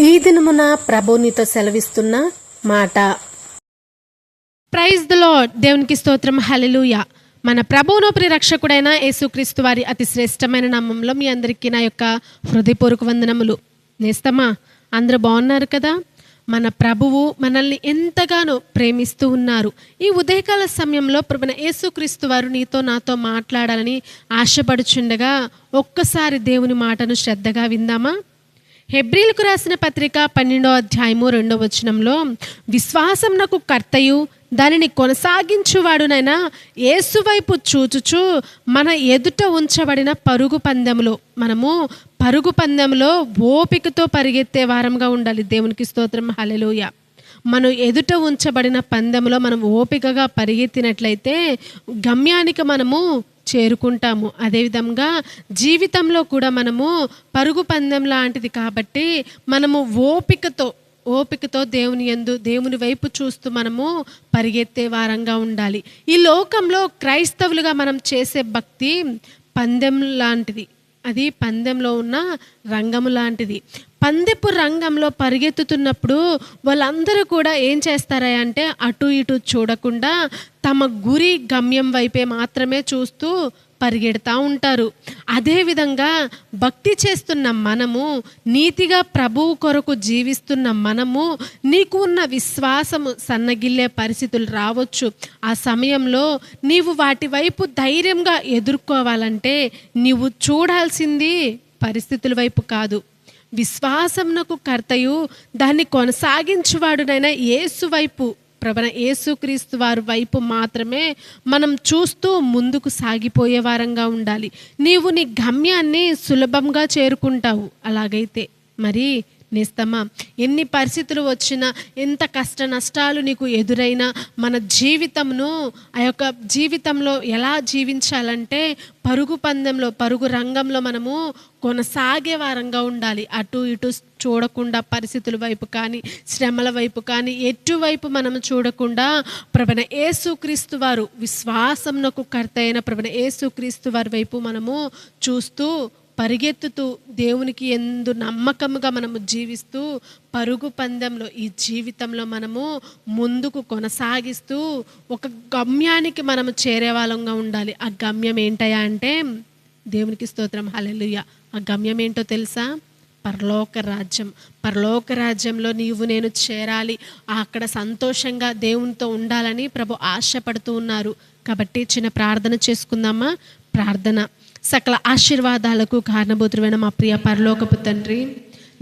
ఈ దినమున ప్రభునితో సెలవిస్తున్న మాట. ప్రైజ్ ద లార్డ్ దేవునికి స్తోత్రం. హల్లెలూయా మన ప్రభువును ప్రిరక్షకుడైన యేసుక్రీస్తు వారి అతి శ్రేష్టమైన నామంలో మీ అందరికీ నా యొక్క హృదయపూర్వక వందనములు. నేస్తమా అందరూ బాగున్నారు కదా? మన ప్రభువు మనల్ని ఎంతగానో ప్రేమిస్తూ ఉన్నారు. ఈ ఉదయకాల సమయంలో ప్రభున యేసుక్రీస్తు వారు నీతో నాతో మాట్లాడాలని ఆశపడుచుండగా ఒక్కసారి దేవుని మాటను శ్రద్ధగా విందామా? హెబ్రిలకు రాసిన పత్రిక పన్నెండో అధ్యాయము రెండో వచనంలో విశ్వాసం నాకు కర్తయు దానిని కొనసాగించువాడునైనా ఏసువైపు చూచుచు మన ఎదుట ఉంచబడిన పరుగు పందెంలో మనము పరుగు పందెంలో ఓపికతో పరిగెత్తే వారంగా ఉండాలి. దేవునికి స్తోత్రం. హల్లెలూయ. మనం ఎదుట ఉంచబడిన పందెంలో మనం ఓపికగా పరిగెత్తినట్లయితే గమ్యానికి మనము చేరుకుంటాము. అదేవిధంగా జీవితంలో కూడా మనము పరుగు పందెం లాంటిది కాబట్టి మనము ఓపికతో ఓపికతో దేవుని యందు దేవుని వైపు చూస్తూ మనము పరిగెత్తే వారంగా ఉండాలి. ఈ లోకంలో క్రైస్తవులుగా మనం చేసే భక్తి పందెం లాంటిది. అది పందెంలో ఉన్న రంగము లాంటిది. పందెపు రంగంలో పరిగెత్తుతున్నప్పుడు వాళ్ళందరూ కూడా ఏం చేస్తారా అంటే అటు ఇటు చూడకుండా తమ గురి గమ్యం వైపే మాత్రమే చూస్తూ పరిగెడతా ఉంటారు. అదేవిధంగా భక్తి చేస్తున్న మనము నీతిగా ప్రభువు కొరకు జీవిస్తున్న మనము నీకు ఉన్న విశ్వాసము సన్నగిల్లే పరిస్థితులు రావచ్చు. ఆ సమయంలో నీవు వాటి వైపు ధైర్యంగా ఎదుర్కోవాలంటే నీవు చూడాల్సింది పరిస్థితుల వైపు కాదు. విశ్వాసమునకు కర్తయు దాన్ని కొనసాగించువాడునైనా యేసు వైపు ప్రభన యేసుక్రీస్తు వారి వైపు మాత్రమే మనం చూస్తూ ముందుకు సాగిపోయే వారంగా ఉండాలి. నీవు నీ గమ్యాన్ని సులభంగా చేరుకుంటావు. అలాగైతే మరి నేస్తమా ఎన్ని పరిస్థితులు వచ్చినా ఎంత కష్ట నష్టాలు నీకు ఎదురైనా మన జీవితంను ఆ యొక్క జీవితంలో ఎలా జీవించాలంటే పరుగు పందెంలో పరుగు రంగంలో మనము కొనసాగే వారంగా ఉండాలి. అటు ఇటు చూడకుండా పరిస్థితుల వైపు కానీ శ్రమల వైపు కానీ ఎటువైపు మనం చూడకుండా ప్రభన ఏసుక్రీస్తు వారు విశ్వాసంనకు కర్త అయిన ప్రభన ఏసుక్రీస్తు వారి వైపు మనము చూస్తూ పరిగెత్తుతూ దేవునికి ఎందు నమ్మకముగా మనము జీవిస్తూ పరుగు పందెంలో ఈ జీవితంలో మనము ముందుకు కొనసాగిస్తూ ఒక గమ్యానికి మనము చేరే వాళ్ళంగా ఉండాలి. ఆ గమ్యం ఏంటయా అంటే దేవునికి స్తోత్రం. హలెలుయ ఆ గమ్యం ఏంటో తెలుసా? పరలోక రాజ్యం. పరలోక రాజ్యంలో నీవు నేను చేరాలి. అక్కడ సంతోషంగా దేవునితో ఉండాలని ప్రభు ఆశపడుతూ ఉన్నారు. కాబట్టి చిన్న ప్రార్థన చేసుకుందామా? ప్రార్థన. సకల ఆశీర్వాదాలకు కారణభూతుడైన మా ప్రియ పరలోకపు తండ్రి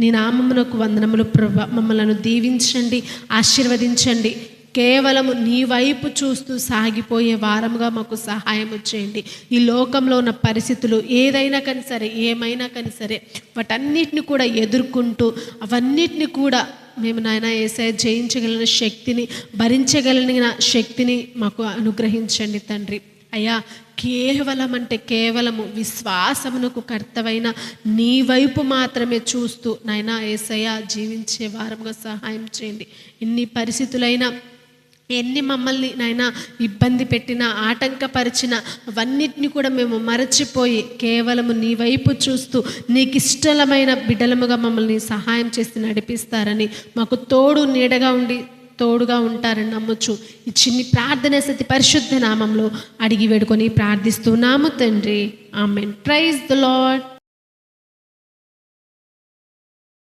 నీ నామమునకు వందనములు ప్రభ. మమ్మలను దీవించండి ఆశీర్వదించండి. కేవలము నీ వైపు చూస్తూ సాగిపోయే వారముగా మాకు సహాయం చేయండి. ఈ లోకంలో ఉన్న పరిస్థితులు ఏదైనా కానీ సరే ఏమైనా కానీ సరే వాటన్నిటిని కూడా ఎదుర్కొంటూ అవన్నిటిని కూడా మేము నాయన ఏసే జయించగలిగిన శక్తిని భరించగలిగిన శక్తిని మాకు అనుగ్రహించండి తండ్రి. అయ్యా కేవలం అంటే కేవలము విశ్వాసమునకు కర్తవైన నీ వైపు మాత్రమే చూస్తూ నాయనా ఏసయ్య జీవించే వారముగా సహాయం చేయండి. ఎన్ని పరిస్థితులైనా ఎన్ని మమ్మల్ని నాయన ఇబ్బంది పెట్టిన ఆటంకపరిచిన అవన్నిటిని కూడా మేము మరచిపోయి కేవలము నీ వైపు చూస్తూ నీకు ఇష్టమైన బిడ్డలముగా మమ్మల్ని సహాయం చేసి నడిపిస్తారని మాకు తోడు నీడగా ఉండి తోడుగా ఉంటారని నమ్మొచ్చు. ఈ చిన్ని ప్రార్థన సతి పరిశుద్ధ నామంలో అడిగి వేడుకొని ప్రార్థిస్తున్నాము తండ్రి. ఆమెన్. Praise the lord